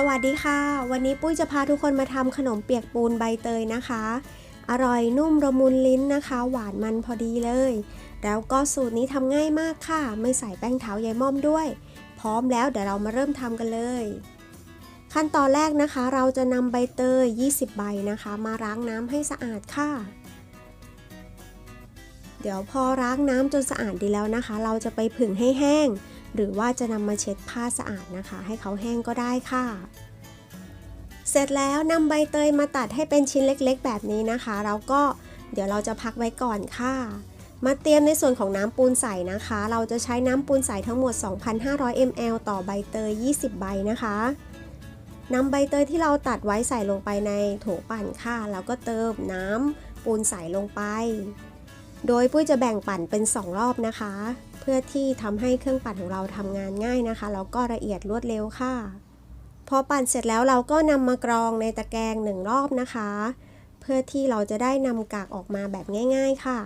สวัสดีค่ะ วันนี้ปุ้ยจะพาทุกคนมาทำขนมเปียกปูนใบเตยนะคะ อร่อยนุ่มระมุนลิ้นนะคะ หวานมันพอดีเลย แล้วก็สูตรนี้ทำง่ายมากค่ะ ไม่ใส่แป้งเท้ายายม่อมด้วย พร้อมแล้วเดี๋ยวเรามาเริ่มทำกันเลย ขั้นตอนแรกนะคะ เราจะนำใบเตย 20 ใบนะคะ มาล้างน้ำให้สะอาดค่ะ เดี๋ยวพอล้างน้ำจนสะอาดดีแล้วนะคะ เราจะไปผึ่งให้แห้ง หรือว่าจะนำมาเช็ดผ้าสะอาดนะคะ ให้เขาแห้งก็ได้ค่ะ เสร็จแล้วนำใบเตยมาตัดให้เป็นชิ้นเล็กๆ แบบนี้นะคะ แล้วก็เดี๋ยวเราจะพักไว้ก่อนค่ะ มาเตรียมในส่วนของน้ำปูนใสนะคะ เราจะใช้น้ำปูนใสทั้งหมด 2,500 ml ต่อใบเตย 20 ใบนะคะนำใบเตยที่เราตัดไว้ใส่ลงไปในโถปั่นค่ะ แล้วก็เติมน้ำปูนใสลงไป โดยปุ้ยจะแบ่งปั่นเป็น 2 รอบนะคะ พื่อที่ทำให้เครื่องปั่นของเราทำงานง่ายนะคะแล้วก็ละเอียดรวดเร็วค่ะ พอปั่นเสร็จแล้วเราก็นำมากรองในตะแกรงหนึ่งรอบนะคะ เพื่อที่เราจะได้นำกากออกมาแบบง่าย ๆค่ะ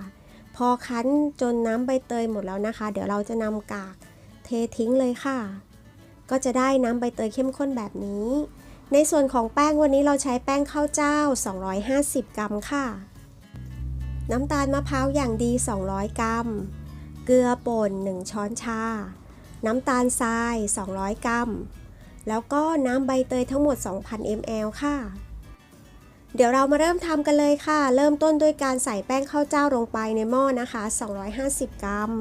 พอคั้นจนน้ำใบเตยหมดแล้วนะคะ เดี๋ยวเราจะนำกากเททิ้งเลยค่ะ ก็จะได้น้ำใบเตยเข้มข้นแบบนี้ ในส่วนของแป้งวันนี้เราใช้แป้งข้าวเจ้า 250 กรัมค่ะ น้ำตาลมะพร้าวอย่างดี 200 กรัม กลือป่น 1 ช้อนชา น้ำตาลทราย 200 กรัม แล้วก็น้ำใบเตยทั้งหมด 2,000 ml ค่ะ เดี๋ยวเรามาเริ่มทำกันเลยค่ะ เริ่มต้นด้วยการใส่แป้งข้าวเจ้าลงไปในหม้อนะคะ 250 กรัม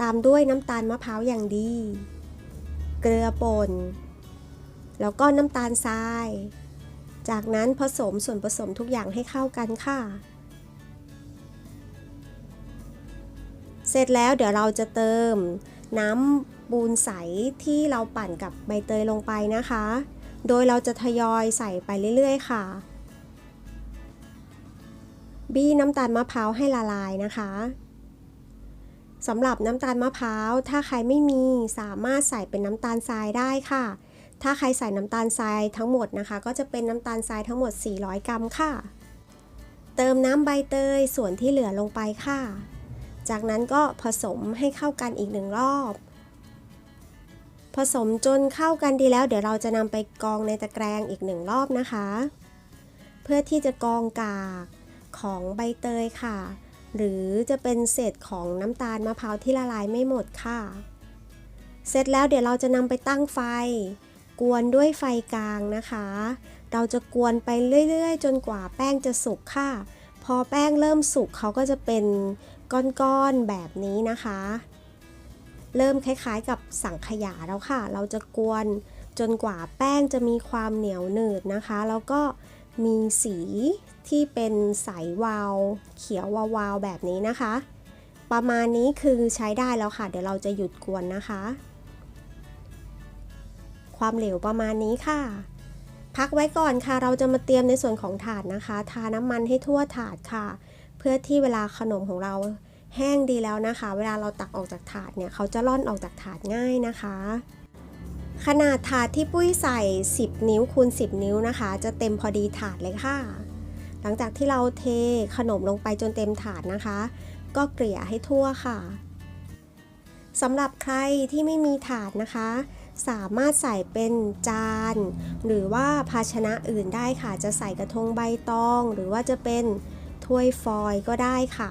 ตามด้วยน้ำตาลมะพร้าวอย่างดี เกลือป่น แล้วก็น้ำตาลทราย จากนั้นผสมส่วนผสมทุกอย่างให้เข้ากันค่ะ เสร็จแล้วเดี๋ยวเราจะเติมน้ำปูนใสที่เราปั่นกับใบเตยลงไปนะคะ โดยเราจะทยอยใส่ไปเรื่อยๆค่ะ บี้น้ำตาลมะพร้าวให้ละลายนะคะสำหรับน้ำตาลมะพร้าว ถ้าใครไม่มีสามารถใส่เป็นน้ำตาลทรายได้ค่ะ ถ้าใครใส่น้ำตาลทรายทั้งหมดนะคะ ก็จะเป็นน้ำตาลทรายทั้งหมด 400 กรัมค่ะ เติมน้ำใบเตยส่วนที่เหลือลงไปค่ะ จากนั้นก็ผสมให้เข้ากันอีกหนึ่งรอบ ผสมจนเข้ากันดีแล้ว เดี๋ยวเราจะนำไปกองในตะแกรงอีกหนึ่งรอบนะคะ เพื่อที่จะกองกากของใบเตยค่ะ หรือจะเป็นเศษของน้ำตาลมะพร้าวที่ละลายไม่หมดค่ะ เสร็จแล้วเดี๋ยวเราจะนำไปตั้งไฟ กวนด้วยไฟกลางนะคะ เราจะกวนไปเรื่อยๆ จนกว่าแป้งจะสุกค่ะ พอแป้งเริ่มสุกเขาก็จะเป็น ก้อนๆแบบนี้นะคะ เริ่มคล้ายๆกับสังขยาแล้วค่ะ เราจะกวนจนกว่าแป้งจะมีความเหนียวหนืดนะคะ แล้วก็มีสีที่เป็นใสวาวเขียววาวๆแบบนี้นะคะ ประมาณนี้คือใช้ได้แล้วค่ะ เดี๋ยวเราจะหยุดกวนนะคะ ความเหลวประมาณนี้ค่ะ พักไว้ก่อนค่ะ เราจะมาเตรียมในส่วนของถาดนะคะ ทาน้ำมันให้ทั่วถาดค่ะ เพื่อที่เวลาขนมของเราแห้งดีแล้วนะคะ เวลาเราตักออกจากถาดเนี่ยเขาจะร่อนออกจากถาดง่ายนะคะ ขนาดถาดที่ปุ้ยใส่ 10 นิ้วคูณ 10 นิ้วนะคะ จะเต็มพอดีถาดเลยค่ะ หลังจากที่เราเทขนมลงไปจนเต็มถาดนะคะ ก็เกลี่ยให้ทั่วค่ะสำหรับใครที่ไม่มีถาดนะคะ สามารถใส่เป็นจาน หรือว่าภาชนะอื่นได้ค่ะ จะใส่กระทงใบตอง หรือว่าจะเป็น ถ้วยฟอยล์ก็ได้ค่ะ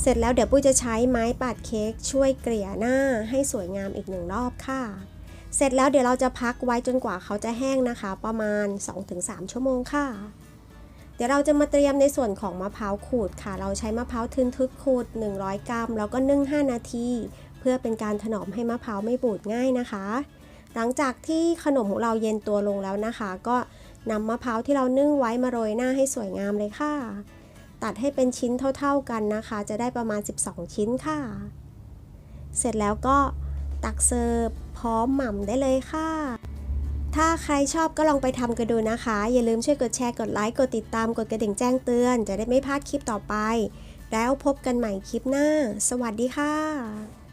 เสร็จแล้วเดี๋ยวปุ้ยจะใช้ไม้ปาดเค้กช่วยเกลี่ยหน้าให้สวยงามอีกหนึ่งรอบค่ะ เสร็จแล้วเดี๋ยวเราจะพักไว้จนกว่าเขาจะแห้งนะคะ ประมาณ 2-3 ชั่วโมงค่ะเดี๋ยวเราจะมาเตรียมในส่วนของมะพร้าวขูดค่ะ เราใช้มะพร้าวทึนทึกขูด 100 กรัม แล้วก็นึ่ง 5 นาที เพื่อเป็นการถนอมให้มะพร้าวไม่บูดง่ายนะคะ หลังจากที่ขนมของเราเย็นตัวลงแล้วนะคะ ก็ นำมะพร้าวที่เรานึ่งไว้มาโรยหน้าให้สวยงามเลยค่ะ ตัดให้เป็นชิ้นเท่าๆกันนะคะ จะได้ประมาณ 12 ชิ้นค่ะ เสร็จแล้วก็ตักเสิร์ฟพร้อมหม่ำได้เลยค่ะ ถ้าใครชอบก็ลองไปทำกันดูนะคะ อย่าลืมช่วยกดแชร์กดไลค์กดติดตามกดกระดิ่งแจ้งเตือน จะได้ไม่พลาดคลิปต่อไป แล้วพบกันใหม่คลิปหน้า สวัสดีค่ะ